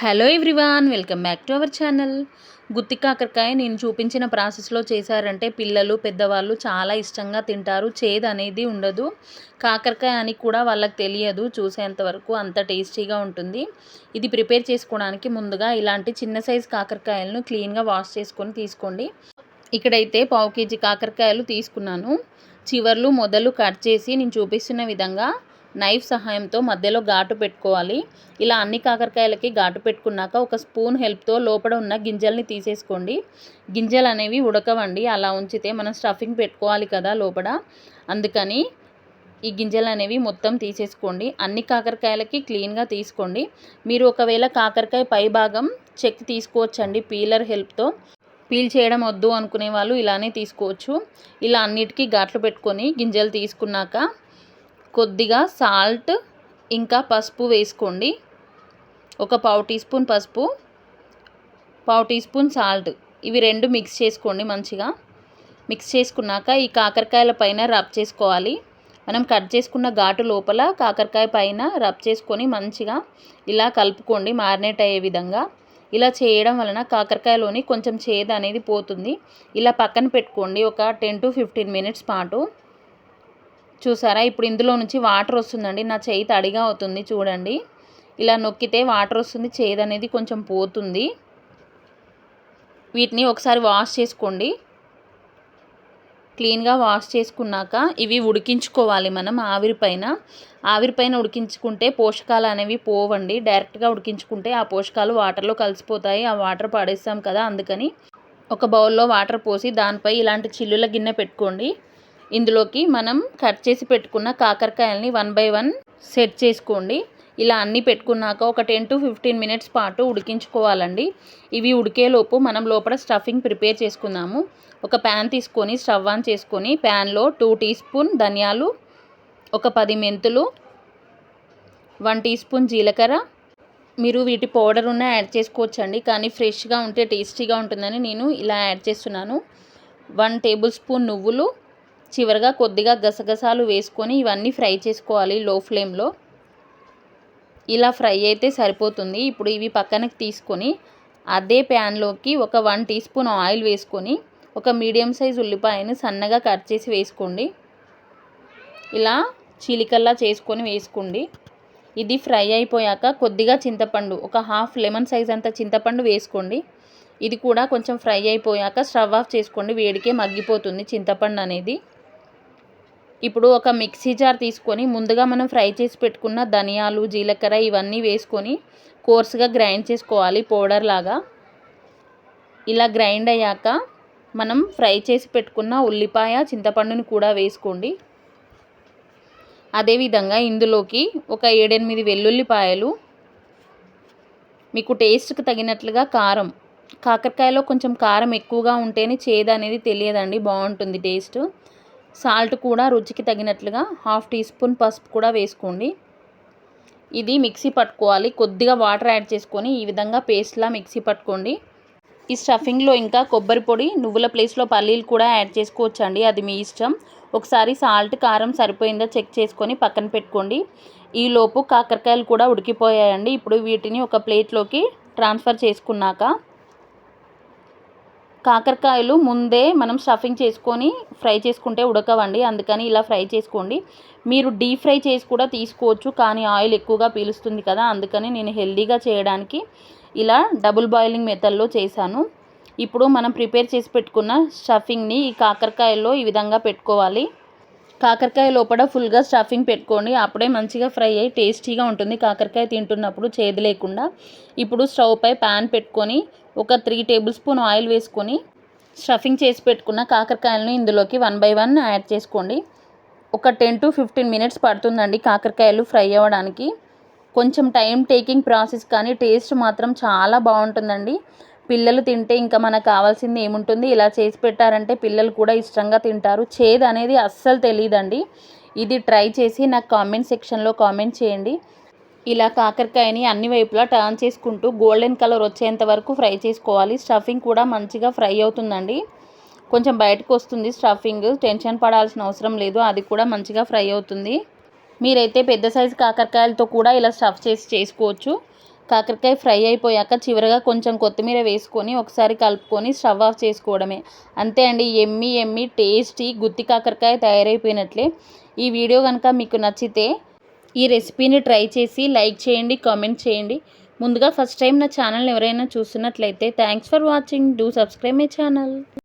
Hello everyone welcome back to our channel. గుత్తి కాకరకాయ నేను చూపించిన ప్రాసెస్లో చేశారంటే పిల్లలు పెద్దవాళ్ళు చాలా ఇష్టంగా తింటారు. చేదు అనేది ఉండదు. కాకరకాయ అని కూడా వాళ్ళకి తెలియదు. చూసేంత వరకు అంత టేస్టీగా ఉంటుంది. ఇది ప్రిపేర్ చేసుకోవడానికి ముందుగా ఇలాంటి చిన్న సైజు కాకరకాయలను క్లీన్గా వాష్ చేసుకొని తీసుకోండి. ఇక్కడైతే పావు కేజీ కాకరకాయలు తీసుకున్నాను. చివర్లు మొదలు కట్ చేసి నేను చూపిస్తున్న విధంగా నైఫ్ సహాయంతో మధ్యలో ఘాటు పెట్టుకోవాలి. ఇలా అన్ని కాకరకాయలకి ఘాటు పెట్టుకున్నాక ఒక స్పూన్ హెల్ప్తో లోపల ఉన్న గింజల్ని తీసేసుకోండి. గింజలు అనేవి ఉడకవండి. అలా ఉంచితే మనం స్టఫింగ్ పెట్టుకోవాలి కదా లోపల. అందుకని ఈ గింజలు అనేవి మొత్తం తీసేసుకోండి. అన్ని కాకరకాయలకి క్లీన్గా తీసుకోండి. మీరు ఒకవేళ కాకరకాయ పై భాగం చెక్ తీసుకోవచ్చండి పీలర్ హెల్ప్తో. పీల్ చేయడం వద్దు అనుకునే వాళ్ళు ఇలానే తీసుకోవచ్చు. ఇలా అన్నిటికీ ఘాట్లు పెట్టుకొని గింజలు తీసుకున్నాక కొద్దిగా సాల్ట్ ఇంకా పసుపు వేసుకోండి. ఒక పావు టీ స్పూన్ పసుపు పావు టీ స్పూన్ సాల్ట్. ఇవి రెండు మిక్స్ చేసుకోండి మంచిగా. మిక్స్ చేసుకున్నాక ఈ కాకరకాయల పైన రబ్ చేసుకోవాలి. మనం కట్ చేసుకున్న ఘాటు లోపల కాకరకాయ పైన రబ్ చేసుకొని మంచిగా ఇలా కలుపుకోండి మారినేట్ అయ్యే విధంగా. ఇలా చేయడం వలన కాకరకాయలోని కొంచెం చేదు అనేది పోతుంది. ఇలా పక్కన పెట్టుకోండి ఒక టెన్ టు ఫిఫ్టీన్ మినిట్స్ పాటు. చూసారా? ఇప్పుడు ఇందులో నుంచి వాటర్ వస్తుందండి. నా చేయి తడిగా అవుతుంది చూడండి. ఇలా నొక్కితే వాటర్ వస్తుంది చేదు అనేది కొంచెం పోతుంది. వీటిని ఒకసారి వాష్ చేసుకోండి. క్లీన్గా వాష్ చేసుకున్నాక ఇవి ఉడికించుకోవాలి మనం ఆవిరిపైన ఆవిరిపైన ఉడికించుకుంటే పోషకాలు అనేవి పోవండి. డైరెక్ట్గా ఉడికించుకుంటే ఆ పోషకాలు వాటర్లో కలిసిపోతాయి. ఆ వాటర్ పడేస్తాం కదా అందుకని. ఒక బౌల్లో వాటర్ పోసి దానిపై ఇలాంటి చిల్లుల గిన్నె పెట్టుకోండి. ఇందులోకి మనం కట్ చేసి పెట్టుకున్న కాకరకాయల్ని వన్ బై వన్ సెట్ చేసుకోండి. ఇలా అన్నీ పెట్టుకున్నాక ఒక టెన్ టు ఫిఫ్టీన్ మినిట్స్ పాటు ఉడికించుకోవాలండి. ఇవి ఉడికేలోపు మనం లోపల స్టఫింగ్ ప్రిపేర్ చేసుకుందాము. ఒక ప్యాన్ తీసుకొని స్టవ్ ఆన్ చేసుకొని ప్యాన్లో టూ టీ స్పూన్ ధనియాలు ఒక పది మెంతులు వన్ టీ స్పూన్ జీలకర్ర. మీరు వీటి పౌడర్ ఉన్న యాడ్ చేసుకోవచ్చండి. కానీ ఫ్రెష్గా ఉంటే టేస్టీగా ఉంటుందని నేను ఇలా యాడ్ చేస్తున్నాను. వన్ టేబుల్ స్పూన్ నువ్వులు చివరిగా కొద్దిగా గసగసాలు వేసుకొని ఇవన్నీ ఫ్రై చేసుకోవాలి లో ఫ్లేమ్లో. ఇలా ఫ్రై అయితే సరిపోతుంది. ఇప్పుడు ఇవి పక్కనకి తీసుకొని అదే ప్యాన్లోకి ఒక వన్ టీ స్పూన్ ఆయిల్ వేసుకొని ఒక మీడియం సైజ్ ఉల్లిపాయను సన్నగా కట్ చేసి వేసుకోండి. ఇలా చిలికల్లా చేసుకొని వేసుకోండి. ఇది ఫ్రై అయిపోయాక కొద్దిగా చింతపండు ఒక హాఫ్ లెమన్ సైజ్ అంత చింతపండు వేసుకోండి. ఇది కూడా కొంచెం ఫ్రై అయిపోయాక స్టవ్ ఆఫ్ చేసుకోండి. వేడికే మగ్గిపోతుంది చింతపండు అనేది. ఇప్పుడు ఒక మిక్సీ జార్ తీసుకొని ముందుగా మనం ఫ్రై చేసి పెట్టుకున్న ధనియాలు జీలకర్ర ఇవన్నీ వేసుకొని కోర్స్గా గ్రైండ్ చేసుకోవాలి పౌడర్ లాగా. ఇలా గ్రైండ్ అయ్యాక మనం ఫ్రై చేసి పెట్టుకున్న ఉల్లిపాయ చింతపండుని కూడా వేసుకోండి. అదేవిధంగా ఇందులోకి ఒక ఏడెనిమిది వెల్లుల్లిపాయలు మీకు టేస్ట్కి తగినట్లుగా కారం కాకరకాయలో కొంచెం కారం ఎక్కువగా ఉంటేనే చేదు అనేది తెలియదండి బాగుంటుంది టేస్ట్. సాల్ట్ కూడా రుచికి తగినట్లుగా హాఫ్ టీ స్పూన్ పసుపు కూడా వేసుకోండి. ఇది మిక్సీ పట్టుకోవాలి. కొద్దిగా వాటర్ యాడ్ చేసుకొని ఈ విధంగా పేస్ట్లా మిక్సీ పట్టుకోండి. ఈ స్టఫింగ్లో ఇంకా కొబ్బరి పొడి నువ్వుల ప్లేస్లో పల్లీలు కూడా యాడ్ చేసుకోవచ్చండి. అది మీ ఇష్టం. ఒకసారి సాల్ట్ కారం సరిపోయిందా చెక్ చేసుకొని పక్కన పెట్టుకోండి. ఈలోపు కాకరకాయలు కూడా ఉడికిపోయాయండి. ఇప్పుడు వీటిని ఒక ప్లేట్లోకి ట్రాన్స్ఫర్ చేసుకున్నాక కాకరకాయలు ముందే మనం స్టఫింగ్ చేసుకొని ఫ్రై చేసుకుంటే ఉడకవండి. అందుకని ఇలా ఫ్రై చేసుకోండి. మీరు డీప్ ఫ్రై చేసి కూడా తీసుకోవచ్చు కానీ ఆయిల్ ఎక్కువగా పీలుస్తుంది కదా అందుకని నేను హెల్దీగా చేయడానికి ఇలా డబుల్ బాయిలింగ్ మెథడ్లో చేశాను. ఇప్పుడు మనం ప్రిపేర్ చేసి పెట్టుకున్న స్టఫింగ్ని ఈ కాకరకాయల్లో ఈ విధంగా పెట్టుకోవాలి. కాకరకాయ లోపల ఫుల్గా స్టఫింగ్ పెట్టుకోండి అప్పుడే మంచిగా ఫ్రై అయ్యి టేస్టీగా ఉంటుంది. కాకరకాయ తింటున్నప్పుడు చేదు లేకుండా ఇప్పుడు స్టవ్ పై ప్యాన్ పెట్టుకొని ఒక త్రీ టేబుల్ స్పూన్ ఆయిల్ వేసుకొని స్టఫింగ్ చేసి పెట్టుకున్న కాకరకాయలను ఇందులోకి వన్ బై వన్ యాడ్ చేసుకోండి. ఒక టెన్ టు ఫిఫ్టీన్ మినిట్స్ పడుతుందండి కాకరకాయలు ఫ్రై అవ్వడానికి. కొంచెం టైం టేకింగ్ ప్రాసెస్ కానీ టేస్ట్ మాత్రం చాలా బాగుంటుందండి. పిల్లలు తింటే ఇంకా మనకు కావాల్సింది ఏముంటుంది? ఇలా చేసి పెట్టారంటే పిల్లలు కూడా ఇష్టంగా తింటారు. చేదు అనేది అస్సలు తెలియదండి ఇది ట్రై చేసి నాకు కామెంట్ సెక్షన్లో కామెంట్ చేయండి. ఇలా కాకరకాయని అన్ని వైపులా టర్న్ చేసుకుంటూ గోల్డెన్ కలర్ వచ్చేంత వరకు ఫ్రై చేసుకోవాలి. స్టఫింగ్ కూడా మంచిగా ఫ్రై అవుతుందండి. కొంచెం బయటకు వస్తుంది స్టఫింగ్. టెన్షన్ పడాల్సిన అవసరం లేదు. అది కూడా మంచిగా ఫ్రై అవుతుంది. మీరైతే పెద్ద సైజు కాకరకాయలతో కూడా ఇలా స్టఫ్ చేసి చేసుకోవచ్చు. కాకరకాయ ఫ్రై అయిపోయాక చివరగా కొంచెం కొత్తిమీర వేసుకొని ఒకసారి కలుపుకొని స్టవ్ ఆఫ్ చేసుకోవడమే. అంతే అండి ఎమ్మి ఎమ్మి టేస్టీ గుత్తి కాకరకాయ తయారైపోయినట్లే. ఈ వీడియో కనుక మీకు నచ్చితే ఈ రెసిపీని ట్రై చేసి లైక్ చేయండి కామెంట్ చేయండి. ముందుగా ఫస్ట్ టైం నా ఛానల్ ఎవరైనా చూస్తున్నట్లయితే thanks for watching. Do subscribe my channel.